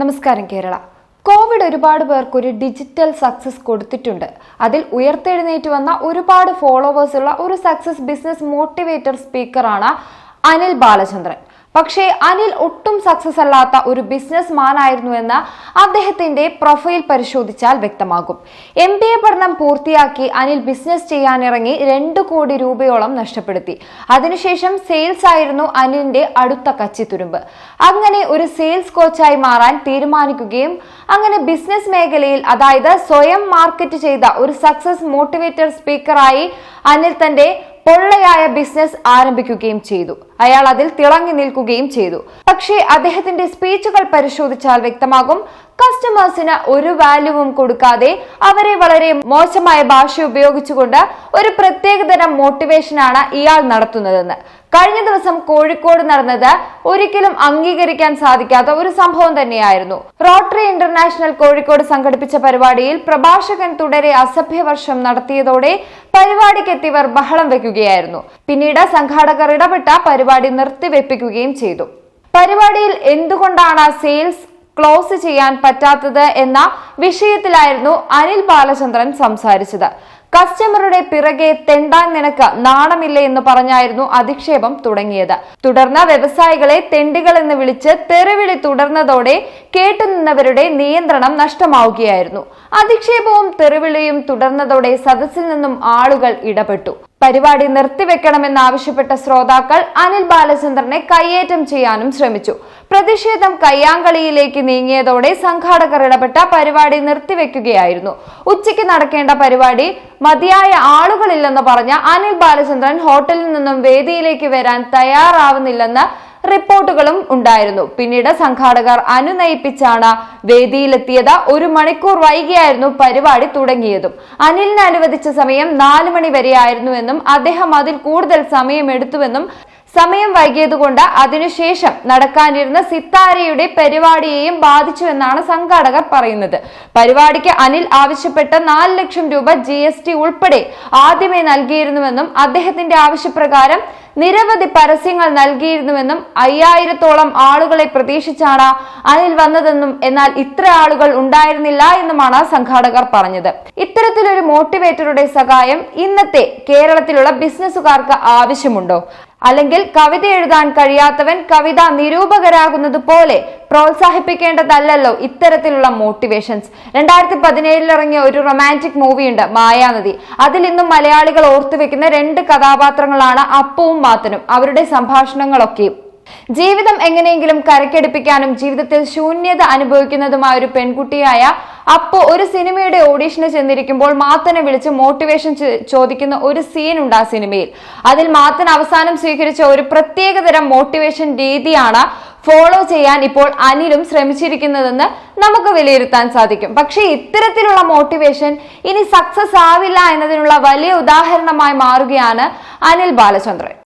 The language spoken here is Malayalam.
നമസ്കാരം കേരള. കോവിഡ് ഒരുപാട് പേർക്ക് ഒരു ഡിജിറ്റൽ സക്സസ് കൊടുത്തിട്ടുണ്ട്. അതിൽ ഉയർത്തെഴുന്നേറ്റ് വന്ന ഒരുപാട് ഫോളോവേഴ്സ് ഉള്ള ഒരു സക്സസ് ബിസിനസ് മോട്ടിവേറ്റർ സ്പീക്കറാണ് അനിൽ ബാലചന്ദ്രൻ. പക്ഷേ അനിൽ ഒട്ടും സക്സസ് അല്ലാത്ത ഒരു ബിസിനസ് എന്ന് അദ്ദേഹത്തിന്റെ പ്രൊഫൈൽ പരിശോധിച്ചാൽ വ്യക്തമാകും. എം ബി എ പഠനം പൂർത്തിയാക്കി അനിൽ ബിസിനസ് ചെയ്യാനിറങ്ങി രണ്ട് കോടി രൂപയോളം നഷ്ടപ്പെടുത്തി. അതിനുശേഷം സെയിൽസ് ആയിരുന്നു അനിലിന്റെ അടുത്ത കച്ചിത്തുരുമ്പ്. അങ്ങനെ ഒരു സെയിൽസ് കോച്ചായി മാറാൻ തീരുമാനിക്കുകയും അങ്ങനെ ബിസിനസ് മേഖലയിൽ അതായത് സ്വയം മാർക്കറ്റ് ചെയ്ത ഒരു സക്സസ് മോട്ടിവേറ്റർ സ്പീക്കറായി അനിൽ തന്റെ പൊള്ളയായ ബിസിനസ് ആരംഭിക്കുകയും ചെയ്തു. അയാൾ അതിൽ തിളങ്ങി നിൽക്കുകയും ചെയ്തു. പക്ഷേ അദ്ദേഹത്തിന്റെ സ്പീച്ചുകൾ പരിശോധിച്ചാൽ വ്യക്തമാകും കസ്റ്റമേഴ്സിന് ഒരു വാല്യൂവും കൊടുക്കാതെ അവരെ വളരെ മോശമായ ഭാഷ ഉപയോഗിച്ചുകൊണ്ട് ഒരു പ്രത്യേകതരം മോട്ടിവേഷനാണ് ഇയാൾ നടത്തുന്നതെന്ന്. കഴിഞ്ഞ ദിവസം കോഴിക്കോട് നടന്നത് ഒരിക്കലും അംഗീകരിക്കാൻ സാധിക്കാത്ത ഒരു സംഭവം തന്നെയായിരുന്നു. റോട്ടറി ഇന്റർനാഷണൽ കോഴിക്കോട് സംഘടിപ്പിച്ച പരിപാടിയിൽ പ്രഭാഷകൻ തുടരെ അസഭ്യവർഷം നടത്തിയതോടെ പരിപാടിക്കെത്തിയവർ ബഹളം വെക്കുകയായിരുന്നു. പിന്നീട് സംഘാടകർ ഇടപെട്ട പരിപാടി നിർത്തിവെപ്പിക്കുകയും ചെയ്തു. പരിപാടിയിൽ എന്തുകൊണ്ടാണ് സെയിൽസ് ക്ലോസ് ചെയ്യാൻ പറ്റാത്തത് എന്ന വിഷയത്തിലായിരുന്നു അനിൽ ബാലചന്ദ്രൻ സംസാരിച്ചത്. കസ്റ്റമറുടെ പിറകെ തെണ്ടാൻ നിനക്ക് നാണമില്ലേ എന്ന് പറഞ്ഞായിരുന്നു അധിക്ഷേപം തുടങ്ങിയത്. തുടർന്ന് വ്യവസായികളെ തെണ്ടികൾ എന്ന് വിളിച്ച് തെറിവിളി തുടർന്നതോടെ കേട്ടുനിന്നവരുടെ നിയന്ത്രണം നഷ്ടമാവുകയായിരുന്നു. അധിക്ഷേപവും തെറിവിളിയും തുടർന്നതോടെ സദസ്സിൽ നിന്നും ആളുകൾ ഇടപെട്ടു. പരിപാടി നിർത്തിവെക്കണമെന്നാവശ്യപ്പെട്ട ശ്രോതാക്കൾ അനിൽ ബാലചന്ദ്രനെ കയ്യേറ്റം ചെയ്യാനും ശ്രമിച്ചു. പ്രതിഷേധം കയ്യാങ്കളിയിലേക്ക് നീങ്ങിയതോടെ സംഘാടകർ ഇടപെട്ട പരിപാടി നിർത്തിവെക്കുകയായിരുന്നു. ഉച്ചയ്ക്ക് നടക്കേണ്ട പരിപാടി മതിയായ ആളുകളില്ലെന്ന് പറഞ്ഞ അനിൽ ബാലചന്ദ്രൻ ഹോട്ടലിൽ നിന്നും വേദിയിലേക്ക് വരാൻ തയ്യാറാവുന്നില്ലെന്ന് റിപ്പോർട്ടുകളും ഉണ്ടായിരുന്നു. പിന്നീട് സംഘാടകർ അനുനയിപ്പിച്ചാണ് വേദിയിലെത്തിയത്. ഒരു മണിക്കൂർ വൈകിയായിരുന്നു പരിപാടി തുടങ്ങിയതും. അനിലിന് അനുവദിച്ച സമയം നാല് മണി വരെയായിരുന്നുവെന്നും അദ്ദേഹം അതിൽ കൂടുതൽ സമയം എടുത്തുവെന്നും സമയം വൈകിയതുകൊണ്ട് അതിനുശേഷം നടക്കാനിരുന്ന സിത്താരയുടെ പരിപാടിയെയും ബാധിച്ചുവെന്നാണ് സംഘാടകർ പറയുന്നത്. പരിപാടിക്ക് അനിൽ ആവശ്യപ്പെട്ട നാല് ലക്ഷം രൂപ ജി ഉൾപ്പെടെ ആദ്യമേ നൽകിയിരുന്നുവെന്നും അദ്ദേഹത്തിന്റെ ആവശ്യപ്രകാരം നിരവധി പരസ്യങ്ങൾ നൽകിയിരുന്നുവെന്നും അയ്യായിരത്തോളം ആളുകളെ പ്രതീക്ഷിച്ചാണ് അനിൽ വന്നതെന്നും എന്നാൽ ഇത്ര ആളുകൾ ഉണ്ടായിരുന്നില്ല എന്നുമാണ് സംഘാടകർ പറഞ്ഞത്. ഇത്തരത്തിലൊരു മോട്ടിവേറ്ററുടെ സഹായം ഇന്നത്തെ കേരളത്തിലുള്ള ബിസിനസ്സുകാർക്ക് ആവശ്യമുണ്ടോ? അല്ലെങ്കിൽ കവിത എഴുതാൻ കഴിയാത്തവൻ കവിത നിരൂപകരാകുന്നത് പോലെ പ്രോത്സാഹിപ്പിക്കേണ്ടതല്ലല്ലോ ഇത്തരത്തിലുള്ള മോട്ടിവേഷൻസ് രണ്ടായിരത്തി പതിനേഴിൽ ഇറങ്ങിയ ഒരു റൊമാന്റിക് മൂവിയുണ്ട് മായാനദി. അതിൽ ഇന്നും മലയാളികൾ ഓർത്തുവെക്കുന്ന രണ്ട് കഥാപാത്രങ്ങളാണ് അപ്പുവും മാത്തനും. അവരുടെ സംഭാഷണങ്ങളൊക്കെയും. ജീവിതം എങ്ങനെയെങ്കിലും കരക്കെടുപ്പിക്കാനും ജീവിതത്തിൽ ശൂന്യത അനുഭവിക്കുന്നതുമായ ഒരു പെൺകുട്ടിയായ അപ്പോ ഒരു സിനിമയുടെ ഓഡീഷന് ചെന്നിരിക്കുമ്പോൾ മാത്തനെ വിളിച്ച് മോട്ടിവേഷൻ ചോദിക്കുന്ന ഒരു സീൻ ഉണ്ട് ആ സിനിമയിൽ. അതിൽ മാത്തൻ അവസാനം സ്വീകരിച്ച ഒരു പ്രത്യേകതരം മോട്ടിവേഷൻ രീതിയാണ് ഫോളോ ചെയ്യാൻ ഇപ്പോൾ അനിലും ശ്രമിച്ചിരിക്കുന്നതെന്ന് നമുക്ക് വിലയിരുത്താൻ സാധിക്കും. പക്ഷേ ഇത്തരത്തിലുള്ള മോട്ടിവേഷൻ ഇനി സക്സസ് ആവില്ല എന്നതിനുള്ള വലിയ ഉദാഹരണമായി മാറുകയാണ് അനിൽ ബാലചന്ദ്രൻ.